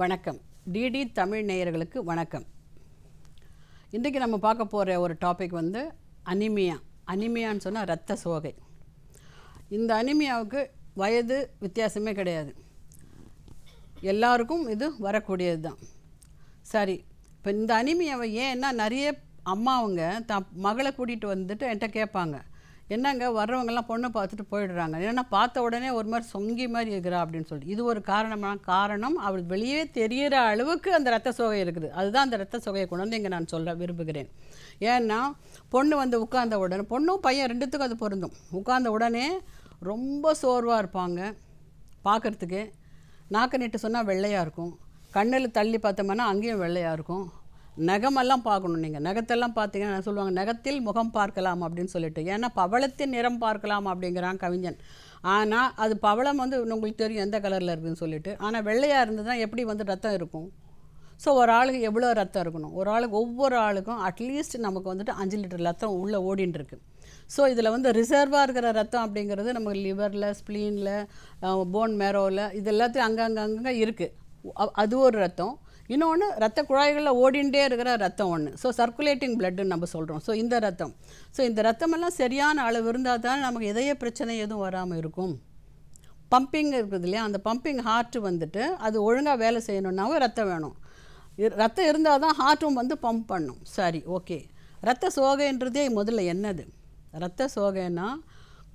வணக்கம். டிடி தமிழ் நேயர்களுக்கு வணக்கம். இன்றைக்கி நம்ம பார்க்க போகிற ஒரு டாபிக் வந்து அனிமியா. அனிமியான்னு சொன்னால் ரத்த சோகை. இந்த அனிமியாவுக்கு வயது வித்தியாசமே கிடையாது. எல்லாருக்கும் இது வரக்கூடியது தான் சரி இப்போ இந்த அனிமியாவை ஏன்னா நிறைய அம்மாவுங்க த மகளை கூட்டிகிட்டு வந்துட்டு என்கிட்ட கேட்பாங்க. என்னங்க வர்றவங்கெல்லாம் பொண்ணை பார்த்துட்டு போயிடுறாங்க. ஏன்னா பார்த்த உடனே ஒரு மாதிரி சொங்கி மாதிரி இருக்கிறா அப்படின்னு சொல்லிட்டு. இது ஒரு காரணமான காரணம். அவள் வெளியே தெரிகிற அளவுக்கு அந்த ரத்த சோகை இருக்குது. அதுதான் அந்த ரத்த சோகையை கொண்டு வந்து இங்கே நான் சொல்ல விரும்புகிறேன். ஏன்னா பொண்ணு வந்து உட்கார்ந்த உடனே பொண்ணும் பையன் ரெண்டுத்துக்கும் அது பொருந்தும். உட்கார்ந்த உடனே ரொம்ப சோர்வாக இருப்பாங்க பார்க்குறதுக்கு நாக்கு நீட்டு சொன்னால் வெள்ளையாக இருக்கும். கண்ணில் தள்ளி பார்த்தோம்னா அங்கேயும் வெள்ளையாக இருக்கும். நகமெல்லாம் பார்க்கணும் நீங்கள் நகத்தெல்லாம் பார்த்தீங்கன்னா சொல்லுவாங்க? நகத்தில் முகம் பார்க்கலாம் அப்படின்னு சொல்லிட்டு. ஏன்னா பவளத்தின் நிறம் பார்க்கலாம் அப்படிங்கிறான் கவிஞன். ஆனால் அது பவளம் வந்து உங்களுக்கு தெரியும் எந்த கலரில் இருக்குதுன்னு சொல்லிட்டு. ஆனால் வெள்ளையாக இருந்ததுன்னா எப்படி வந்து ரத்தம் இருக்கும்? ஸோ ஒரு ஆளுக்கு எவ்வளோ ரத்தம் இருக்கணும்? ஒரு ஆளுக்கு ஒவ்வொரு ஆளுக்கும் அட்லீஸ்ட் நமக்கு வந்துட்டு அஞ்சு லிட்டர் ரத்தம் உள்ளே ஓடின்னு இருக்கு. ஸோ இதில் வந்து ரிசர்வாக இருக்கிற ரத்தம் அப்படிங்கிறது நமக்கு லிவரில் ஸ்ப்ளீனில் போன் மேரோவில் இது எல்லாத்தையும் அங்கங்கே அங்கங்கே இருக்குது அது ஒரு ரத்தம். இன்னொன்று ரத்த குழாய்களில் ஓடிண்டே இருக்கிற ரத்தம் ஒன்று ஸோ சர்க்குலேட்டிங் பிளட்டுன்னு நம்ம சொல்கிறோம் ஸோ இந்த ரத்தம் ஸோ இந்த ரத்தமெல்லாம் சரியான அளவு இருந்தால் தான் நமக்கு இதய பிரச்சனை எதுவும் வராமல் இருக்கும். பம்பிங் இருக்குது இல்லையா? அந்த பம்பிங் ஹார்ட் வந்துட்டு அது ஒழுங்காக வேலை செய்யணுன்னாவும் ரத்தம் வேணும். இ- ரத்தம் இருந்தால் தான் ஹார்ட்டும் வந்து பம்ப் பண்ணும். சரி ஓகே ரத்த சோகைன்றதே முதல்ல என்னது? ரத்த சோகைன்னா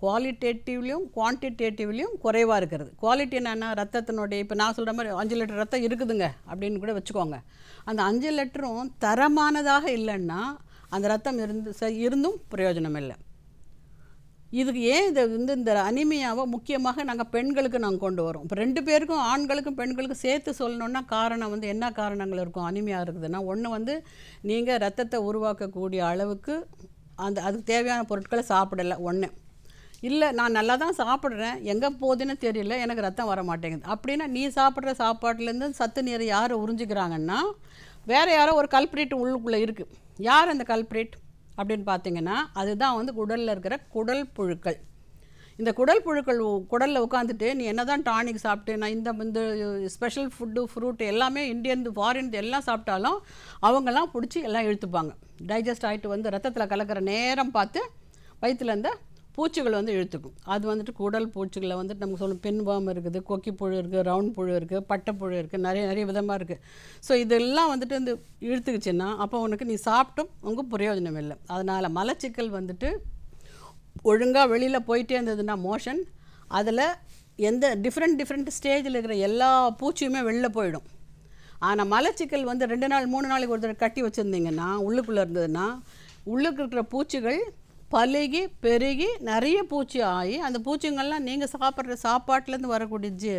குவாலிட்டேட்டிவ்லையும் குவான்டிடேட்டிவ்லையும் குறைவாக இருக்கிறது. குவாலிட்டி என்னென்னா ரத்தத்தினுடைய இப்போ நான் சொல்கிற மாதிரி அஞ்சு லிட்டர் ரத்தம் இருக்குதுங்க அப்படின்னு கூட வச்சுக்கோங்க. அந்த அஞ்சு லிட்டரும் தரமானதாக இல்லைன்னா அந்த ரத்தம் இருந்து ச- இருந்தும் பிரயோஜனம் இல்லை இதுக்கு ஏன் இதை வந்து இந்த அனிமியாவை முக்கியமாக நாங்கள் பெண்களுக்கு நாங்கள் கொண்டு வரோம்? இப்போ ரெண்டு பேருக்கும் ஆண்களுக்கும் பெண்களுக்கும் சேர்த்து சொல்லணுன்னா காரணம் வந்து என்ன காரணங்கள் இருக்கும்? அனிமையாக இருக்குதுன்னா ஒன்று வந்து நீங்கள் ரத்தத்தை உருவாக்கக்கூடிய அளவுக்கு அந்த அதுக்கு தேவையான பொருட்களை சாப்பிடலை ஒன்று இல்லை நான் நல்லா தான் சாப்பிட்றேன். எங்கே போகுதுன்னு தெரியல எனக்கு ரத்தம் வர மாட்டேங்குது. அப்படின்னா நீ சாப்பிட்ற சாப்பாட்டிலேருந்து சத்து நீரை யார் உறிஞ்சிக்கிறாங்கன்னா வேறு யாரோ ஒரு கல்ப்ரேட் உள்ளுக்குள்ளே இருக்குது யார் அந்த கல்ப்ரேட் அப்படின்னு பார்த்தீங்கன்னா அதுதான் வந்து குடலில் இருக்கிற குடல் புழுக்கள். இந்த குடல் புழுக்கள் குடலில் உட்காந்துட்டு நீ என்ன தான் டானிக் சாப்பிட்டு நான் இந்த இந்த ஸ்பெஷல் ஃபுட்டு ஃப்ரூட் எல்லாமே இந்தியன் ஃபாரின் எல்லாம் சாப்பிட்டாலும் அவங்கெல்லாம் பிடிச்சி எல்லாம் இழுத்துப்பாங்க. டைஜஸ்ட் ஆகிட்டு வந்து ரத்தத்தில் கலக்கிற நேரம் பார்த்து வயிற்றுல இந்த பூச்சிகள் வந்து இழுத்துக்கும். அது வந்துட்டு குடல் பூச்சிகளை வந்துட்டு நமக்கு சொல்லணும் பெண்பாம் இருக்குது கொக்கி புழு இருக்குது ரவுண்ட் புழு இருக்குது பட்டைப்புழு இருக்குது நிறைய நிறைய விதமாக இருக்குது ஸோ இதெல்லாம் வந்துட்டு வந்து இழுத்துக்குச்சுன்னா அப்போ உனக்கு நீ சாப்பிட்டும் உங்கள் பிரயோஜனம் இல்லை. அதனால் மலச்சிக்கல் வந்துட்டு ஒழுங்காக வெளியில் போயிட்டே இருந்ததுன்னா மோஷன் அதில் எந்த டிஃப்ரெண்ட் டிஃப்ரெண்ட் ஸ்டேஜில் இருக்கிற எல்லா பூச்சியுமே வெளில போயிடும். ஆனால் மலச்சிக்கல் வந்து ரெண்டு நாள் மூணு நாளைக்கு ஒருத்தர் கட்டி வச்சுருந்தீங்கன்னா உள்ளுக்குள்ளே இருந்ததுன்னா உள்ளுக்கு இருக்கிற பூச்சிகள் பழுகி பெருகி நிறைய பூச்சி ஆகி அந்த பூச்சிங்கள்லாம் நீங்கள் சாப்பிட்ற சாப்பாட்டிலேருந்து வரக்கூடிய ஜீ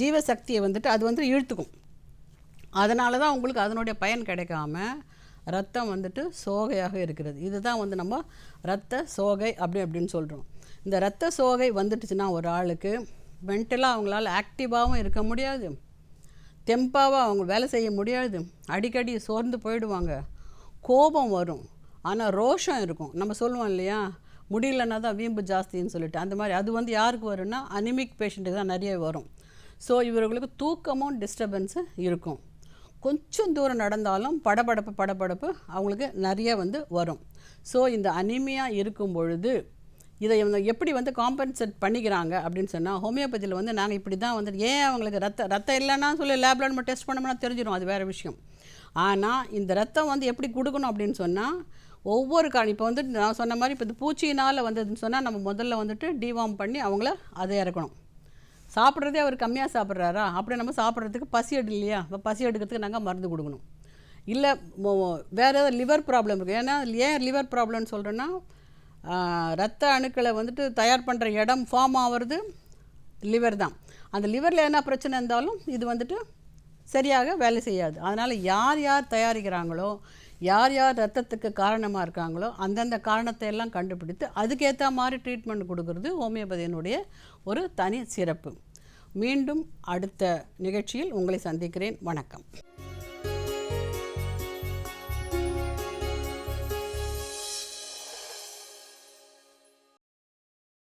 ஜீவசக்தியை வந்துட்டு அது வந்துட்டு இழுத்துக்கும். அதனால தான் உங்களுக்கு அதனுடைய பயன் கிடைக்காம ரத்தம் வந்துட்டு சோகையாக இருக்கிறது. இதுதான் வந்து நம்ம ரத்த சோகை அப்படி அப்படின்னு சொல்கிறோம் இந்த ரத்த சோகை வந்துட்டுச்சுன்னா ஒரு ஆளுக்கு மென்டலாக அவங்களால ஆக்டிவாகவும் இருக்க முடியாது. தெம்பாவாக அவங்க வேலை செய்ய முடியாது. அடிக்கடி சோர்ந்து போயிடுவாங்க. கோபம் வரும். ஆனால் ரோஷம் இருக்கும். நம்ம சொல்லுவோம் இல்லையா? முடியலன்னா தான் வீம்பு ஜாஸ்தின்னு சொல்லிட்டு. அந்த மாதிரி அது வந்து யாருக்கு வரும்னா அனிமிக் பேஷண்ட்டுக்கு தான் நிறைய வரும். ஸோ இவர்களுக்கு தூக்கமும் டிஸ்டர்பன்ஸு இருக்கும். கொஞ்சம் தூரம் நடந்தாலும் படபடப்பு படபடப்பு அவங்களுக்கு நிறைய வந்து வரும். ஸோ இந்த அனிமியா இருக்கும் பொழுது இதை இவங்க எப்படி வந்து காம்பன்சேட் பண்ணிக்கிறாங்க அப்படின்னு சொன்னால் ஹோமியோபதியில் வந்து நாங்கள் இப்படி தான் வந்து ஏன் அவங்களுக்கு ரத்த ரத்தம் இல்லைன்னா சொல்லி லேபில் நம்ம டெஸ்ட் பண்ணோம்னா தெரிஞ்சிடும் அது வேறு விஷயம். ஆனால் இந்த ரத்தம் வந்து எப்படி கொடுக்கணும் அப்படின்னு சொன்னால் ஒவ்வொரு காரணம் இப்போ வந்துட்டு நான் சொன்ன மாதிரி இப்போ இந்த பூச்சியினால் வந்ததுன்னு சொன்னால் நம்ம முதல்ல வந்துட்டு டிவார்ம் பண்ணி அவங்கள அதை இறக்கணும். சாப்பிட்றதே அவர் கம்மியாக சாப்பிட்றாரா? அப்படி நம்ம சாப்பிட்றதுக்கு பசி எடு இல்லையா? இப்போ பசி எடுக்கிறதுக்கு நாங்கள் மருந்து கொடுக்கணும். இல்லை வேறு ஏதாவது லிவர் ப்ராப்ளம் இருக்குது ஏன்னா ஏன் லிவர் ப்ராப்ளம்னு சொல்கிறேன்னா ரத்த அணுக்களை வந்துட்டு தயார் பண்ணுற இடம் ஃபார்ம் ஆகிறது லிவர் தான். அந்த லிவரில் என்ன பிரச்சனை இருந்தாலும் இது வந்துட்டு சரியாக வேலை செய்யாது. அதனால் யார் யார் தயாரிக்கிறாங்களோ யார் யார் ரத்தத்துக்கு காரணமாக இருக்காங்களோ அந்தந்த காரணத்தை எல்லாம் கண்டுபிடித்து அதுக்கேற்ற மாதிரி ட்ரீட்மெண்ட் கொடுக்கறது ஹோமியோபதியினுடைய ஒரு தனி சிறப்பு. மீண்டும் அடுத்த நிகழ்ச்சியில் உங்களை சந்திக்கிறேன். வணக்கம்.